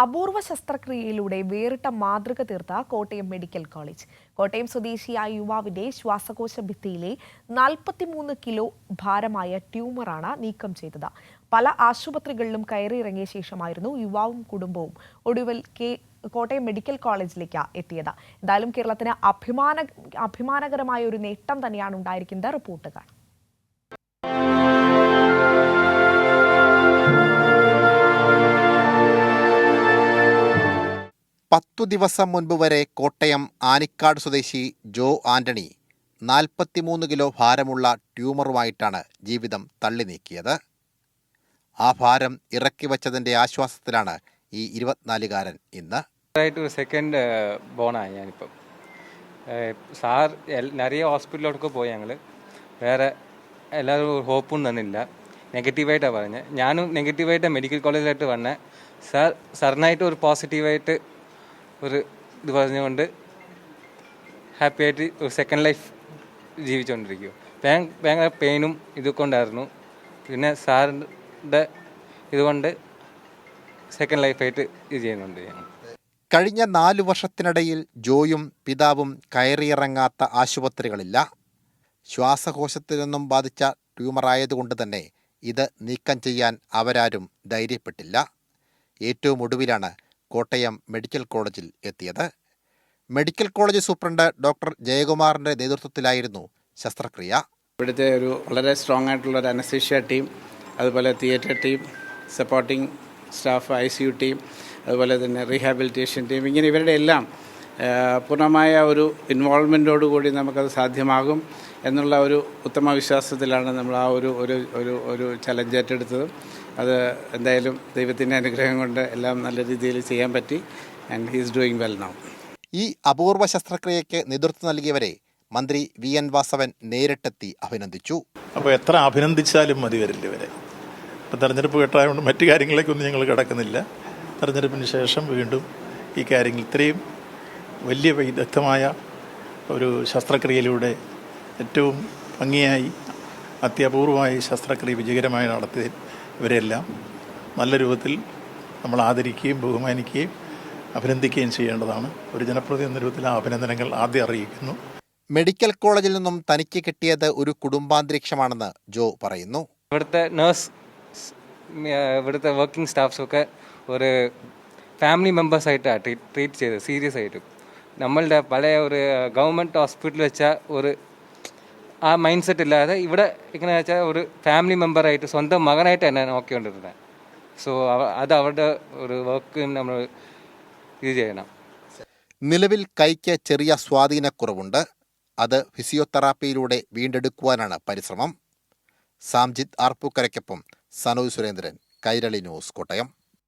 അപൂർവ ശസ്ത്രക്രിയയിലൂടെ വേറിട്ട മാതൃക തീർത്ത കോട്ടയം മെഡിക്കൽ കോളേജ്. കോട്ടയം സ്വദേശിയായ യുവാവിന്റെ ശ്വാസകോശ ഭിത്തിയിലെ നാൽപ്പത്തിമൂന്ന് കിലോ ഭാരമായ ട്യൂമറാണ് നീക്കം ചെയ്തത്. പല ആശുപത്രികളിലും കയറിയിറങ്ങിയ ശേഷമായിരുന്നു യുവാവും കുടുംബവും ഒടുവിൽ കെ കോട്ടയം മെഡിക്കൽ കോളേജിലേക്ക് എത്തിയത്. എന്തായാലും കേരളത്തിന് അഭിമാന അഭിമാനകരമായ ഒരു നേട്ടം തന്നെയാണ് ഉണ്ടായിരിക്കുന്നത് റിപ്പോർട്ട് കാണാം പത്തു ദിവസം മുൻപ് വരെ കോട്ടയം ആനിക്കാട് സ്വദേശി ജോ ആന്റണി നാൽപ്പത്തിമൂന്ന് കിലോ ഭാരമുള്ള ട്യൂമറുമായിട്ടാണ് ജീവിതം തള്ളി നീക്കിയത് ആ ഭാരം ഇറക്കി വച്ചതിന്റെ ആശ്വാസത്തിലാണ് ഈ ഇരുപത്തിനാലുകാരൻ ഇന്ന്. ഒരു സെക്കൻഡ് ബോണാണ് ഞാനിപ്പം. സാർ നിറയെ ഹോസ്പിറ്റലിലോട്ടൊക്കെ പോയി ഞങ്ങൾ വേറെ എല്ലാവരും ഹോപ്പും തന്നില്ല. നെഗറ്റീവായിട്ടാണ് പറഞ്ഞത് ഞാനും നെഗറ്റീവായിട്ട് മെഡിക്കൽ കോളേജിലായിട്ട് വന്നത് സാർ സാറിനായിട്ട് ഒരു പോസിറ്റീവായിട്ട് ഒരു ഇത് പറഞ്ഞുകൊണ്ട് ഹാപ്പി ആയിട്ട് ഒരു സെക്കൻഡ് ലൈഫ് ജീവിച്ചുകൊണ്ടിരിക്കും ഭയ- ഭയങ്കര പെയിനും ഇതൊക്കെ ഉണ്ടായിരുന്നു. പിന്നെ സാറിന്റെ ഇതുകൊണ്ട് സെക്കൻഡ് ലൈഫായിട്ട് ഇത് ചെയ്യുന്നുണ്ട് കഴിഞ്ഞ നാലു വർഷത്തിനിടയിൽ ജോയും പിതാവും കയറിയിറങ്ങാത്ത ആശുപത്രികളില്ല. ശ്വാസകോശത്തിൽ നിന്നും ബാധിച്ച ട്യൂമറായതുകൊണ്ട് തന്നെ ഇത് നീക്കം ചെയ്യാൻ അവരാരും ധൈര്യപ്പെട്ടില്ല. ഏറ്റവും ഒടുവിലാണ് കോട്ടയം മെഡിക്കൽ കോളേജിൽ എത്തിയത്. മെഡിക്കൽ കോളേജ് സൂപ്രണ്ട് ഡോക്ടർ ജയകുമാറിന്റെ നേതൃത്വത്തിലായിരുന്നു ശസ്ത്രക്രിയ. ഇവിടുത്തെ ഒരു വളരെ സ്ട്രോങ് ആയിട്ടുള്ള ഒരു അനസ്തീഷ്യ ടീം അതുപോലെ theatre team supporting staff I C U team അതുപോലെ തന്നെ റീഹാബിലിറ്റേഷൻ ടീം ഇങ്ങനെ ഇവരുടെ എല്ലാം പൂർണമായ ഒരു ഇൻവോൾവ്മെന്റോടുകൂടി നമുക്കത് സാധ്യമാകും എന്നുള്ള ഒരു ഉത്തമ വിശ്വാസത്തിലാണ് നമ്മൾ ആ ഒരു ഒരു ഒരു ഒരു ചലഞ്ച് ഏറ്റെടുത്തത്. അത് എന്തായാലും ദൈവത്തിന്റെ അനുഗ്രഹം കൊണ്ട് എല്ലാം നല്ല രീതിയിൽ ചെയ്യാൻ പറ്റി. And he's doing well now ഈ അപൂർവ ശസ്ത്രക്രിയയ്ക്ക് നേതൃത്വം നൽകിയവരെ മന്ത്രി വി എൻ വാസവൻ നേരിട്ടെത്തി അഭിനന്ദിച്ചു. അപ്പോൾ എത്ര അഭിനന്ദിച്ചാലും മതി വരില്ല ഇവരെ. ഇപ്പം തെരഞ്ഞെടുപ്പ് കേട്ടായതുകൊണ്ട് മറ്റു കാര്യങ്ങളിലേക്കൊന്നും ഞങ്ങൾ കിടക്കുന്നില്ല. തെരഞ്ഞെടുപ്പിന് ശേഷം വീണ്ടും ഈ കാര്യങ്ങൾ ഇത്രയും വലിയ വിദഗ്ധമായ ഒരു ശസ്ത്രക്രിയയിലൂടെ ഏറ്റവും ഭംഗിയായി അത്യപൂർവമായി ശസ്ത്രക്രിയ വിജയകരമായി നടത്തിയ ഇവരെല്ലാം നല്ല രൂപത്തിൽ നമ്മൾ ആദരിക്കുകയും ബഹുമാനിക്കുകയും അഭിനന്ദിക്കുകയും ചെയ്യേണ്ടതാണ്. ഒരു ജനപ്രതിനിധി എന്ന രൂപത്തിൽ ആ അഭിനന്ദനങ്ങൾ ആദ്യം അറിയിക്കുന്നു. മെഡിക്കൽ കോളേജിൽ നിന്നും തനിക്ക് കിട്ടിയത് ഒരു കുടുംബാന്തരീക്ഷമാണെന്ന് ജോ പറയുന്നു. ഇവിടുത്തെ നേഴ്സ് ഇവിടുത്തെ വർക്കിംഗ് സ്റ്റാഫ്സൊക്കെ ഒരു ഫാമിലി മെമ്പേഴ്സായിട്ടാണ് ട്രീറ്റ് ട്രീറ്റ് ചെയ്തത് സീരിയസ് ആയിട്ട്. നമ്മളുടെ പഴയ ഒരു ഗവൺമെന്റ് ഹോസ്പിറ്റൽ വെച്ച ഒരു ആ മൈൻഡ് സെറ്റ് ഇല്ലാതെ ഇവിടെ ഇങ്ങനെ വെച്ചാൽ ഒരു ഫാമിലി മെമ്പറായിട്ട് സ്വന്തം മകനായിട്ട് തന്നെ നോക്കിക്കൊണ്ടിരുന്നത് സോ അത് അവരുടെ ഒരു വർക്ക് നമ്മൾ ഇത് ചെയ്യണം. നിലവിൽ കൈക്ക് ചെറിയ സ്വാധീനക്കുറവുണ്ട്. അത് ഫിസിയോതെറാപ്പിയിലൂടെ വീണ്ടെടുക്കുവാനാണ് പരിശ്രമം. സാംജിത് ആർപ്പൂക്കരയ്ക്കൊപ്പം സനോജ് സുരേന്ദ്രൻ കൈരളി ന്യൂസ് കോട്ടയം.